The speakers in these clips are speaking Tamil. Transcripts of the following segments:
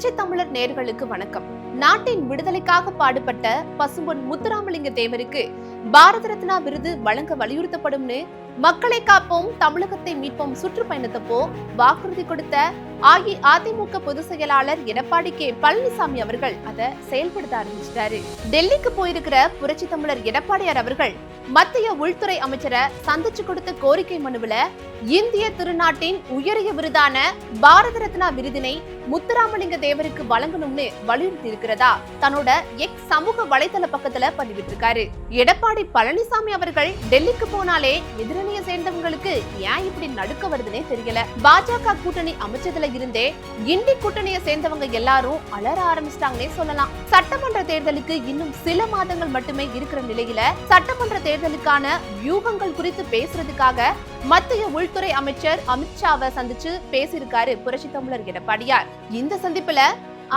புரட்சி தமிழர் நேர்களுக்கு வணக்கம். நாட்டின் விடுதலைக்காக பாடுபட்ட பசும்பொன் முத்துராமலிங்க தேவருக்கு பாரத ரத்னா விருது வழங்க வலியுறுத்தப்படும்னு மக்களை காப்போம் தமிழகத்தை மீட்போம் சுற்றுப்பயணத்தப்போ வாக்குறுதி கொடுத்த அஇஅதிமுக பொதுச் செயலாளர் எடப்பாடி கே. பழனிசாமி அவர்கள் அதை செயல்படுத்த ஆரம்பிச்சிட்டாரு. டெல்லிக்கு போயிருக்கிற புரட்சி தமிழர் எடப்பாடியார் அவர்கள் மத்திய உள்துறை அமைச்சரை சந்திச்சு கொடுத்த கோரிக்கை மனுவுல இந்திய திருநாட்டின் உயரிய விருதான பாரத ரத்னா விருதினை முத்துராமலிங்க தேவருக்கு வழங்கணும்னு வலியுறுத்தி இருக்கிறதா தன்னோட எக்ஸ் சமூக வலைதள பக்கத்துல பதிவிட்டிருக்காரு. எடப்பாடி பழனிசாமி அவர்கள் டெல்லிக்கு போனாலே எதிரணியை சேர்ந்தவங்களுக்கு ஏன் இப்படி நடுக்க வருதுன்னே தெரியல. பாஜக கூட்டணி அமைச்சதுல இருந்தே இண்டி கூட்டணியை சேர்ந்தவங்க எல்லாரும் அலற ஆரம்பிச்சிட்டாங்கன்னே சொல்லலாம். சட்டமன்ற தேர்தலுக்கு இன்னும் சில மாதங்கள் மட்டுமே இருக்கிற நிலையில சட்டமன்ற தேர்தலுக்கான வியூகங்கள் குறித்து பேசுறதுக்காக மத்திய உள்துறை அமைச்சர் அமித்ஷாவை சந்திச்சு பேசியிருக்காரு புரட்சி தமிழர் எடப்பாடியார். இந்த சந்திப்புல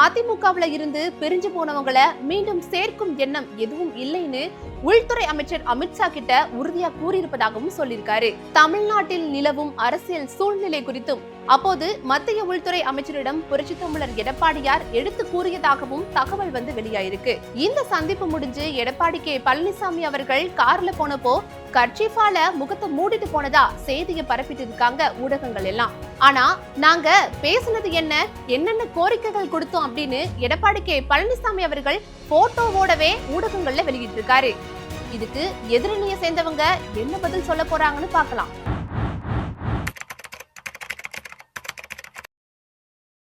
அதிமுகவுல இருந்து பிரிஞ்சு போனவங்களை மீண்டும் சேர்க்கும் எண்ணம் எதுவும் இல்லைன்னு உள்துறை அமைச்சர் அமித்ஷா கிட்ட உறுதியா கூறியிருப்பதாகவும் சொல்லியிருக்காரு. தமிழ்நாட்டில் நிலவும் அரசியல் சூழ்நிலை குறித்தும் அப்போது மத்திய உள்துறை அமைச்சரிடம் புரட்சி தமிழர் எடப்பாடியார் எடுத்து கூறியதாகவும் தகவல் வந்து வெளியாயிருக்கு. இந்த சந்திப்பு முடிஞ்சு எடப்பாடி கே பழனிசாமி அவர்கள் கார்ல போனப்போ கர்ச்சிஃபால முகத்தை மூடிட்டு போனதா செய்தியை பரப்பிட்டு இருக்காங்க ஊடகங்கள் எல்லாம். ஆனா நாங்க பேசுனது என்ன என்னென்ன கோரிக்கைகள் கொடுத்தோம் அப்படின்னு எடப்பாடி கே. பழனிசாமி அவர்கள் போட்டோவோடவே ஊடகங்கள்ல வெளியிட்டு இருக்காரு இதுக்கு எதிரணியை சேர்ந்தவங்க என்ன பதில் சொல்ல போறாங்கன்னு பார்க்கலாம்.